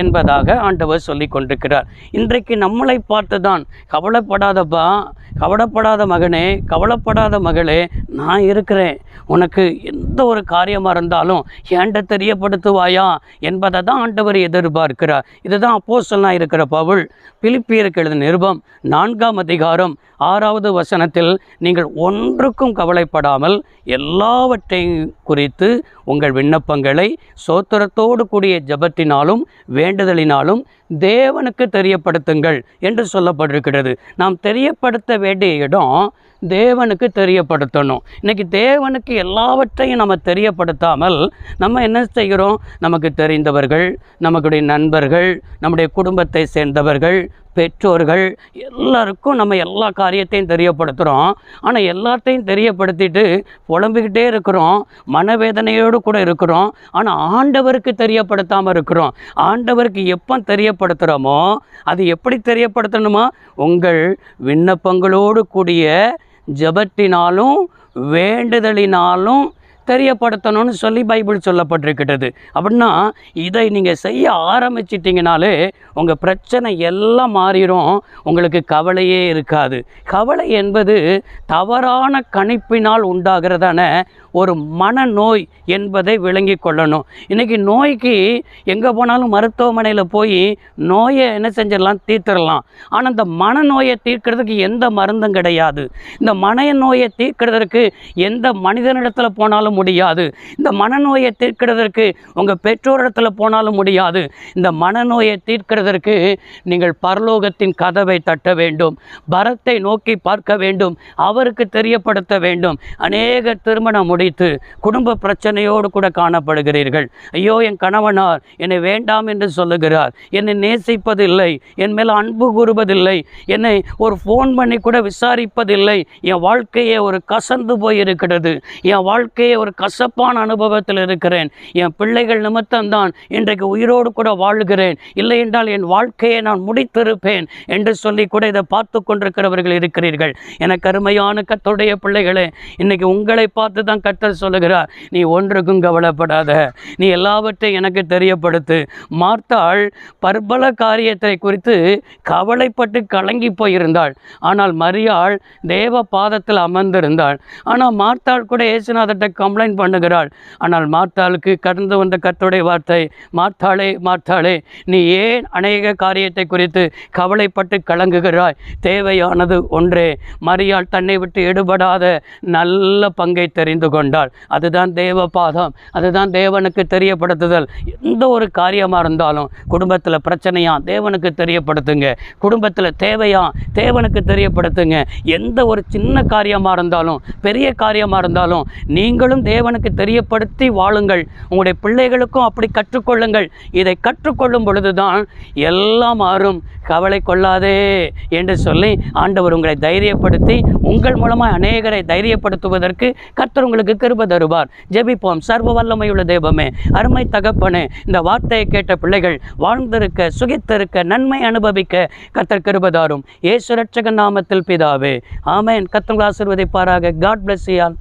என்பதாக ஆண்டவர் சொல்லி கொண்டிருக்கிறார். இன்றைக்கு நம்மளை பார்த்து தான் கவலைப்படாதப்பா கவலைப்படாத மகனே கவலைப்படாத மகளே நான் இருக்கிறேன். உனக்கு எந்த ஒரு காரியமாக இருந்தாலும் ஏண்ட தெரியப்படுத்துவாயா என்பதை தான் ஆண்டவர் எதிர்பார்க்கிறார். இதுதான் அப்போஸ்தலனாக இருக்கிற பவுல் பிலிப்பியருக்கு எழுத நிருபம் நான்காம் அதிகாரம் ஆறாவது வசனத்தில் நீங்கள் ஒன்றுக்கும் கவலைப்படாமல் எல்லாவற்றையும் குறித்து உங்கள் விண்ணப்பங்களை சோத்திரத்தோடு கூடிய ஜபத்தினாலும் வேண்டுதலினாலும் தேவனுக்கு தெரியப்படுத்துங்கள் என்று சொல்லப்பட்டிருக்கிறது. நாம் தெரியப்படுத்த வேண்டிய இடம் தேவனுக்கு தெரியப்படுத்தணும். இன்றைக்கி தேவனுக்கு எல்லாவற்றையும் நம்ம தெரியப்படுத்தாமல் நம்ம என்ன செய்கிறோம்? நமக்கு தெரிந்தவர்கள் நமக்குடைய நண்பர்கள் நம்முடைய குடும்பத்தை சேர்ந்தவர்கள் பெற்றோர்கள் எல்லாருக்கும் நம்ம எல்லா காரியத்தையும் தெரியப்படுத்துகிறோம் ஆனால் எல்லாத்தையும் தெரியப்படுத்திட்டு புலம்பிக்கிட்டே இருக்கிறோம். மனவேதனையோடு கூட இருக்கிறோம். ஆனால் ஆண்டவருக்கு தெரியப்படுத்தாமல் இருக்கிறோம். ஆண்டவருக்கு எப்போ தெரியப்படுத்துகிறோமோ அது எப்படி தெரியப்படுத்தணுமா? உங்கள் விண்ணப்பங்களோடு கூடிய ஜபத்தினாலும் வேண்டுதலினாலும் தெரியப்படுத்தணும்னு சொல்லி பைபிள் சொல்லப்பட்டிருக்கிறது அப்படின்னா இதை நீங்கள் செய்ய ஆரம்பிச்சிட்டிங்கனாலே உங்கள் பிரச்சனை எல்லாம் மாறிடும் உங்களுக்கு கவலையே இருக்காது. கவலை என்பது தவறான கணிப்பினால் உண்டாகிறதான ஒரு மனநோய் என்பதை விளங்கி கொள்ளணும். இன்றைக்கி நோய்க்கு எங்கே போனாலும் மருத்துவமனையில் போய் நோயை என்ன செஞ்சிடலாம்? தீர்த்திடலாம். ஆனால் இந்த மனநோயை தீர்க்கிறதுக்கு எந்த மருந்தும் கிடையாது. இந்த மனநோயை தீர்க்கிறதற்கு எந்த மனிதனிடத்தில் போனாலும் முடியாது. இந்த மனநோயை தீர்க்கிறதற்கு உங்கள் பெற்றோரிடத்தில் போனாலும் முடியாது. இந்த மனநோயை தீர்க்கிறதற்கு நீங்கள் பரலோகத்தின் கதவை தட்ட வேண்டும். பரத்தை நோக்கி பார்க்க வேண்டும். அவருக்கு தெரியப்படுத்த வேண்டும். அநேக திருமணம் முடி முடித்து குடும்ப பிரச்சனையோடு கூட காணப்படுகிறீர்கள். ஐயோ என் கணவனார் என்னை வேண்டாம் என்று சொல்லுகிறார். என்னை நேசிப்பதில்லை என் மேல் அன்பு கூறுவதில்லை என்னை ஒரு ஃபோன் பண்ணி கூட விசாரிப்பதில்லை. என் வாழ்க்கையே ஒரு கசந்து போய் இருக்கிறது என் வாழ்க்கையே ஒரு கசப்பான அனுபவத்தில் இருக்கிறேன். என் பிள்ளைகள் நிமித்தம்தான் இன்றைக்கு உயிரோடு கூட வாழ்கிறேன். இல்லை என்றால் என் வாழ்க்கையை நான் முடித்திருப்பேன் என்று சொல்லி கூட இதை பார்த்து கொண்டிருக்கிறவர்கள் இருக்கிறீர்கள். எனக்கு அருமையான கத்துடைய பிள்ளைகளே இன்னைக்கு உங்களை பார்த்து தான் கத்தர் சொல்லுகிறார் நீ ஒன்றுக்கும் கவலைப்படாத. நீ எல்லாவற்றையும் எனக்கு தெரியப்படுத்து. மார்த்தாள் பற்பல காரியத்தை குறித்து கவலைப்பட்டு கலங்கி போயிருந்தாள். ஆனால் மரியாள் தேவ பாதத்தில் அமர்ந்திருந்தாள். ஆனால் மார்த்தாள் கூட ஏசுநாதர்கிட்ட கம்ப்ளைண்ட் பண்ணுகிறாள். ஆனால் மார்த்தாளுக்கு கடந்து வந்த கர்த்தருடைய வார்த்தை மார்த்தாளே மார்த்தாளே நீ ஏன் அநேக காரியத்தை குறித்து கவலைப்பட்டு கலங்குகிறாய்? தேவையானது ஒன்றே. மரியாள் தன்னை விட்டு எடுபடாத நல்ல பங்கை தெரிந்து கொண்டால் அதுதான் தேவ பாதம் அதுதான் தேவனுக்கு தெரியப்படுத்துதல். எந்த ஒரு காரியமாக இருந்தாலும் குடும்பத்தில் பிரச்சனையா தேவனுக்கு தெரியப்படுத்துங்க. குடும்பத்தில் தேவையா தேவனுக்கு தெரியப்படுத்துங்க. எந்த ஒரு சின்ன காரியமாக இருந்தாலும் பெரிய காரியமாக இருந்தாலும் நீங்களும் தேவனுக்கு தெரியப்படுத்தி வாழுங்கள். உங்களுடைய பிள்ளைகளுக்கும் அப்படி கற்றுக்கொள்ளுங்கள். இதை கற்றுக்கொள்ளும் பொழுதுதான் எல்லாம் மாறும். கவலை கொள்ளாதே என்று சொல்லி ஆண்டவர் உங்களை தைரியப்படுத்தி உங்கள் மூலமாக அநேகரை தைரியப்படுத்துவதற்கு கர்த்தர் உங்களுக்கு கிருப தருவார் ஜெபிப்போம். சர்வ வல்லமையுள்ள தெய்வமே அருமை தகப்பனே இந்த வார்த்தையை கேட்ட பிள்ளைகள் வாழ்ந்திருக்க சுகித்திருக்க நன்மை அனுபவிக்க கத்தர் கிருபதாரும். ஏசுரட்சக நாமத்தில் பிதாவே. ஆமேன். கர்த்தர் ஆசிர்வதிப்பாராக. காட் பிளஸ் யால்